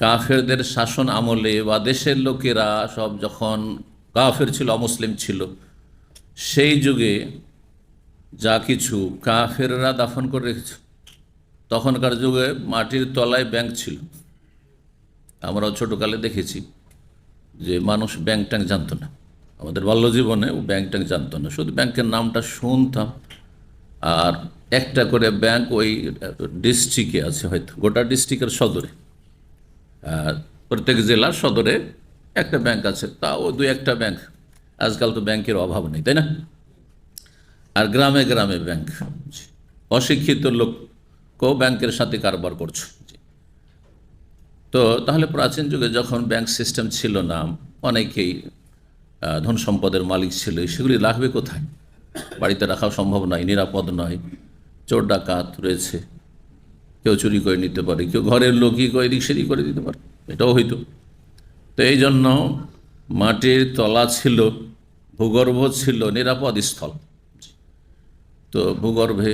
কাফেরদের শাসন আমলে বা দেশের লোকেরা সব যখন কাফের ছিল, অমুসলিম ছিল, সেই যুগে যা কিছু কাফেররা দাফন করে রেখেছে, তখনকার যুগে মাটির তলায় ব্যাংক ছিল। আমরাও ছোটোকালে দেখেছি যে মানুষ ব্যাংক ট্যাঙ্ক জানতো না। আমাদের বাল্যজীবনে ও ব্যাংক ট্যাঙ্ক জানতো না। শুধু ব্যাংকের নামটা শুনতাম আর একটা করে ব্যাংক ওই ডিস্ট্রিক্টে আছে হয়তো, গোটা ডিস্ট্রিক্টের সদরে। প্রত্যেক জেলার সদরে একটা ব্যাংক আছে। তাও দু একটা ব্যাংক আজকাল তো ব্যাংকের অভাব নেই, তাই না? আর গ্রামে গ্রামে ব্যাংক অশিক্ষিত লোককেও ব্যাংকের সাথে কারবার করছে। তো তাহলে প্রাচীন যুগে যখন ব্যাংক সিস্টেম ছিল না, অনেকেই ধন সম্পদের মালিক ছিল, সেগুলি রাখবে কোথায়? বাড়িতে রাখা সম্ভব নয়, নিরাপদ নয়, চোর ডাকাত রয়েছে। কেউ চুরি করে নিতে পারে, কেউ ঘরের লোকই এদিক সেদিক করে দিতে পারে, এটাও হইতো। তো এই জন্য মাটির তলা ছিল, ভূগর্ভ ছিল নিরাপদ স্থল। তো ভূগর্ভে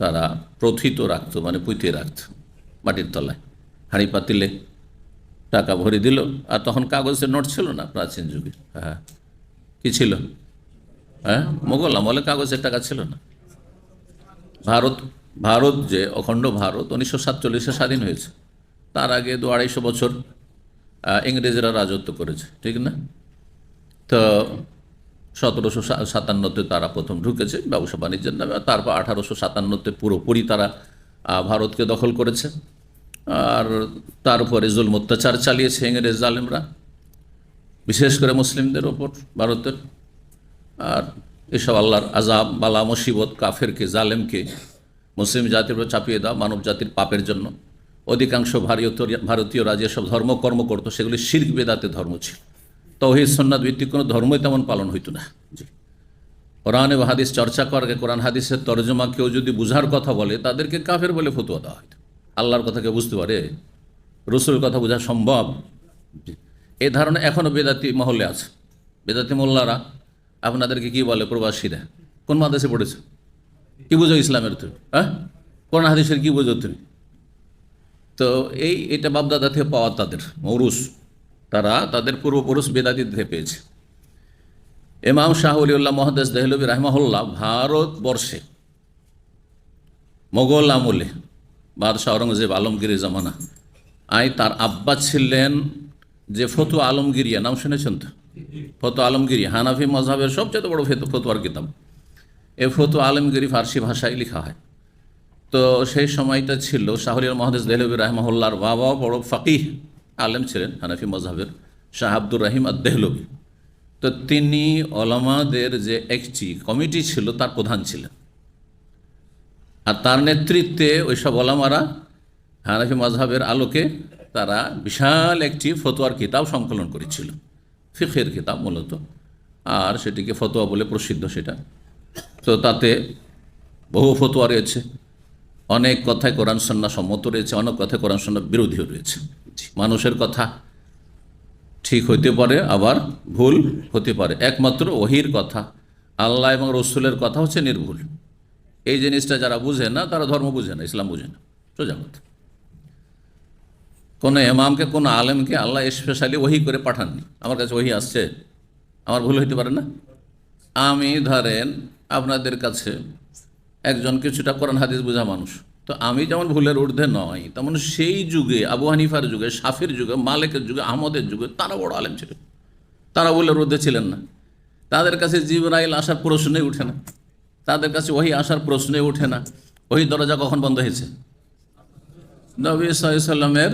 তারা প্রথিত রাখতো মানে পুঁতে রাখত মাটির তলায়। হাঁড়ি পাতিলে টাকা ভরে দিল, আর তখন কাগজের নোট ছিল না প্রাচীন যুগে। হ্যাঁ কি ছিল? হ্যাঁ মোগল আমলে কাগজের টাকা ছিল না। ভারত ভারত যে অখণ্ড ভারত উনিশশো সাতচল্লিশে স্বাধীন হয়েছে। তার আগে দু আড়াইশো বছর ইংরেজরা রাজত্ব করেছে, ঠিক না? তো সতেরোশো সাতান্নতে তারা প্রথম ঢুকেছে ব্যবসা বাণিজ্যের নামে তারপর আঠারোশো সাতান্নতে পুরোপুরি তারা ভারতকে দখল করেছে। আর তারপরে জুল অত্যাচার চালিয়েছে ইংরেজ জালেমরা, বিশেষ করে মুসলিমদের ওপর, ভারতের। আর এসব আল্লাহর আজাব বালা, মুসিবত, কাফেরকে, জালেমকে মুসলিম জাতির উপর চাপিয়ে দেওয়া মানব জাতির পাপের জন্য। অধিকাংশ ভারতীয় ভারতীয়রা যেসব ধর্মকর্ম করতো, সেগুলি শির্ক বেদাতে ধর্ম ছিল। তৌহিদ সন্ন্যাদ ভিত্তিক কোনো ধর্মই তেমন পালন হইতো না। কোরআন এবং হাদিস চর্চা করে কোরআন হাদিসের তর্জমা কেউ যদি বুঝার কথা বলে, তাদেরকে কাফের বলে ফতুয়া দেওয়া হয়তো আল্লাহর কথা কেউ বুঝতে পারে, রসুলের কথা বোঝা সম্ভব। এই ধারণা এখনও বেদাতি মহলে আছে। বেদাতি মোল্লারা আপনাদেরকে কি বলে প্রবাসীরা? কোন মাদ্রাসে পড়েছে? কি বুঝো ইসলামের তুমি? হ্যাঁ? কোন হাদিসের কি বুঝো তুমি? তো এই, এটা বাপদাদা থেকে পাওয়া তাদের, মৌরুস। তারা তাদের পূর্বপুরুষ বেদাতি থেকে পেয়েছে। ইমাম শাহ উলিউল্লাহ মহাদেশ দেহলবী রাহমাহুল্লাহ ভারতবর্ষে মোগল আমলে বাদশাহ আওরঙ্গজেব আলমগীরের জামানা, আই তার আব্বা ছিলেন যে ফতু আলমগিরিয়া, নাম শুনেছেন তো? ফতু আলমগিরি হানাফি মজাহের সবচেয়ে বড় ফেতু ফতুয়ার কিতাব। এ ফতু আলমগিরি ফার্সি ভাষায় লেখা হয়। তো সেই সময়টা ছিল শাহরিয়াল মহাদেশ দেহলবী রাহমাহুল্লাহর বাবা বড় ফাকিহ আলেম ছিলেন, হানাফি মজাহের শাহ আব্দুর রাহিম আর দেহলবী তো তিনি ওলামাদের যে একটি কমিটি ছিল, তার প্রধান ছিলেন। আর তার নেতৃত্বে ওইসব ওলামারা হানাফি মজহাবের আলোকে তারা বিশাল একটি ফতোয়ার কিতাব সংকলন করেছিল। ফিখের কিতাব মূলত। আর সেটিকে ফতোয়া বলে প্রসিদ্ধ সেটা। তো তাতে বহু ফতোয়া রয়েছে। অনেক কথায় কোরআন সন্না সম্মত রয়েছে অনেক কথায় কোরআন সন্না বিরোধীও রয়েছে। মানুষের কথা ঠিক হইতে পারে আবার ভুল হতে পারে। একমাত্র ওহির কথা আল্লাহ এবং রসুলের কথা হচ্ছে নির্ভুল। এই জিনিসটা যারা বুঝে না তারা ধর্ম বুঝে না ইসলাম বুঝে না। সোজা কথা। কোনো এমামকে কোনো আলেমকে আল্লাহ স্পেশালি ওহি করে পাঠাননি। আমার কাছে ওহি আসছে। আমার ভুল হইতে পারে না? আমি ধরেন আপনাদের কাছে একজন কিছুটা কোরআন হাদিস বোঝা মানুষ। তো আমি যেমন ভুলের ঊর্ধ্বে নয়, তেমন সেই যুগে, আবু হানিফার যুগে সাফির যুগে, মালিকের যুগে, আহমদের যুগে তারা বড় আলেম ছিল। তারা ভুলের ঊর্ধ্বে ছিলেন না। তাদের কাছে জিবরাইল আসার প্রশ্নই উঠে না। তাদের কাছে ওই আসার প্রশ্নই ওঠে না। ওই দরজা কখন বন্ধ হয়েছে? নবী সাল্লামের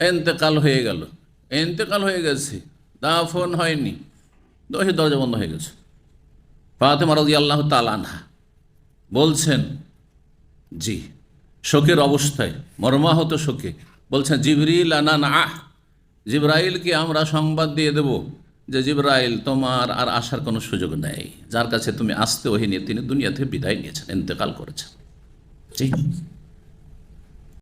এন্তেকাল হয়ে গেল। এন্তেকাল হয়ে গেছে। দাফন হয়নি। ওই দরজা বন্ধ হয়ে গেছে। ফাতেমা রাজি আল্লাহ তালানহা বলছেন, জি, শোকের অবস্থায়, মর্মাহত শোকে, বলছেন, জিবরিল আনা না আহ জিব্রাইলকে আমরা সংবাদ দিয়ে দেব যে জিব্রাইল তোমার আর আসার কোনো সুযোগ নেই। যার কাছে তুমি আসতে ওহি নিয়ে তিনি দুনিয়াতে বিদায় নিয়েছেন, ইন্তেকাল করেছেন। জি।